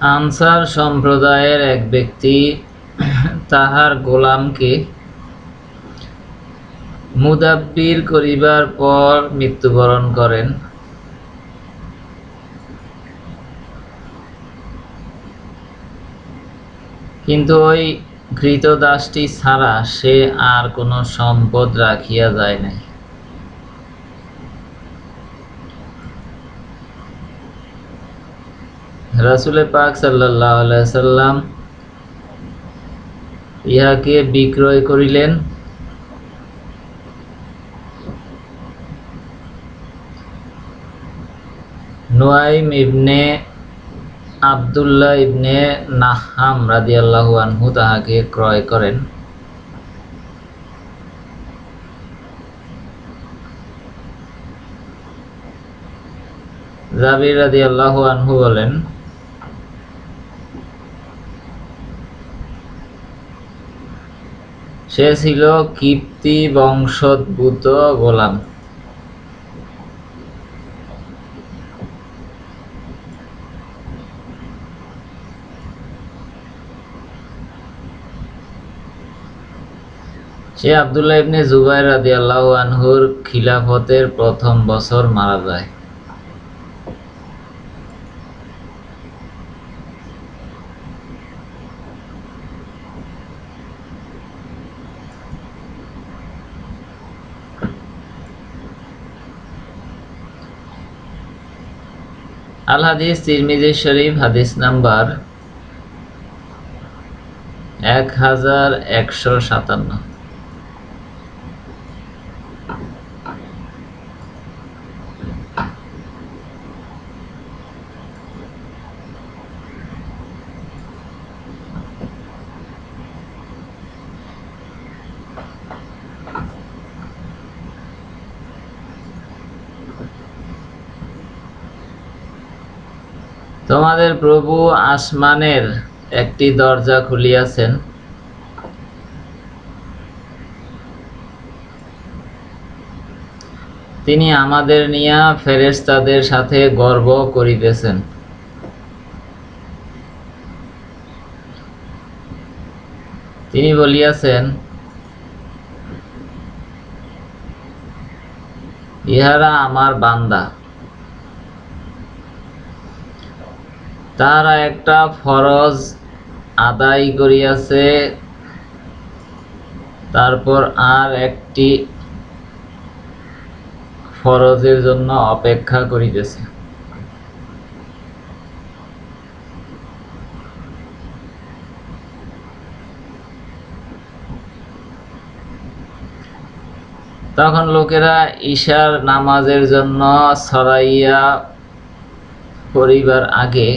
Answer সম্প্রদায়ের এক ব্যক্তি তাহার গোলামকে মুদাব্বির করিবার পর মৃত্যুবরণ করেন। কিন্তু ওই ঘৃতদাসটি ছাড়া সে আর কোনো সম্পদ রাখিয়া যায় নাই। রাসুলে পাক সাল্লাহ সাল্লাম ইহাকে বিক্রয় করিলেন। নোয়াইম ইবনে আবদুল্লাহ ইবনে নাহাম রাদিয়াল্লাহু আনহু তাহাকে ক্রয় করেন। জাবির রাদিয়াল্লাহু আনহু বলেন সে ছিল কীর্তি বংশোদ্ভূত গোলাম। সে আবদুল্লাহ ইবনে জুবাইর রাদিয়াল্লাহু আনহুর খিলাফতের প্রথম বছর মারা যায়। আল হাদিস তিরমিজি শরীফ হাদিস নাম্বার এক হাজার একশো সাতান্ন। তোমাদের প্রভু আসমানের একটি দরজা খুলিয়াছেন। তিনি আমাদের নিয়া ফেরেশতাদের সাথে গর্ব করিতেছেন। তিনি বলিয়াছেন, ইহারা আমার বান্দা। তাহারা একটা ফরজ আদায় করিয়াছে, তারপর আর একটি ফরজের জন্য অপেক্ষা করিতেছে। তখন লোকেরা ঈশার নামাজের জন্য সরাইয়া পরিবার আগে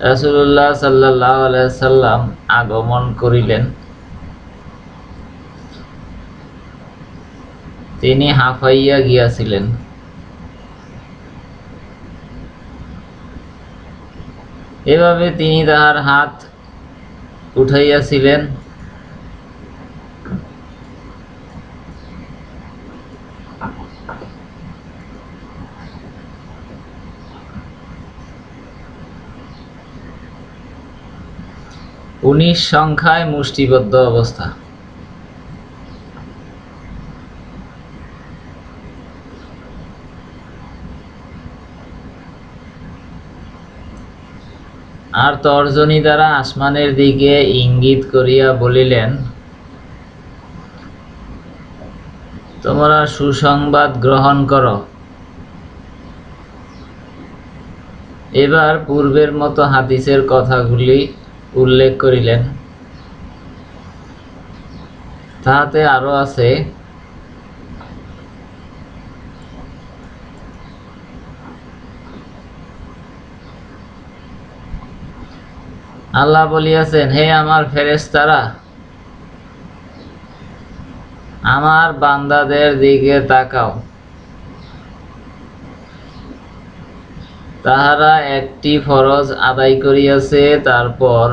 রাসুল্লাহ সাল্লাহ সাল্লাম আগমন করিলেন। তিনি হাফাইয়া গিয়াছিলেন। এভাবে তিনি তাহার হাত উঠাইয়াছিলেন। উনিশ সংখ্যায় মুষ্টিবদ্ধ অবস্থা। আর তর্জনী দ্বারা আসমানের দিকে ইঙ্গিত করিয়া বলিলেন, তোমরা সুসংবাদ গ্রহণ করো। এবার পূর্বের মতো হাদিসের কথাগুলি উল্লেখ করিলেন। তাহাতে আরও আছে আল্লাহ বলিয়াছেন হে আমার ফেরেশতারা আমার বান্দাদের দিকে তাকাও। তাহারা একটি ফরজ আদায় করিয়াছে, তারপর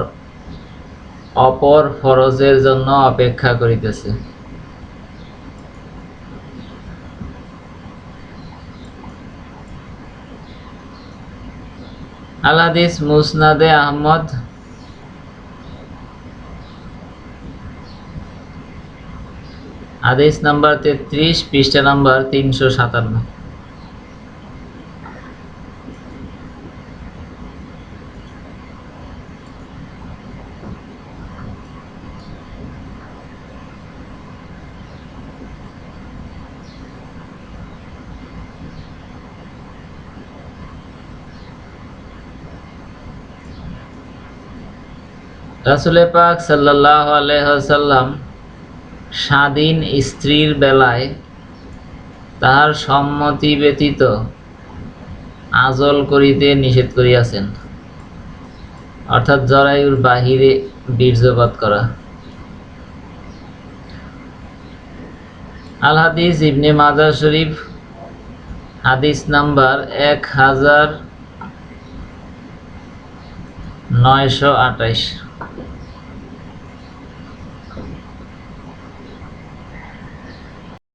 অপর ফরজের জন্য অপেক্ষা করিতেছে। আলাদিস মুসনাদে আহমদ হাদিস নাম্বার তেত্রিশ, পৃষ্ঠা নাম্বার তিনশো সাতান্ন। রাসুলে পাক সাল্লাহ আলহাম স্বাধীন স্ত্রীর বেলায় তাহার সম্মতি ব্যতীত আজল করিতে নিষেধ করিয়াছেন। অর্থাৎ জরায়ুর বাহিরে বীর্যপাত করা। আল হাদিস ইবনে মাজার শরীফ, হাদিস নাম্বার এক হাজার নয়শো আঠাইশ।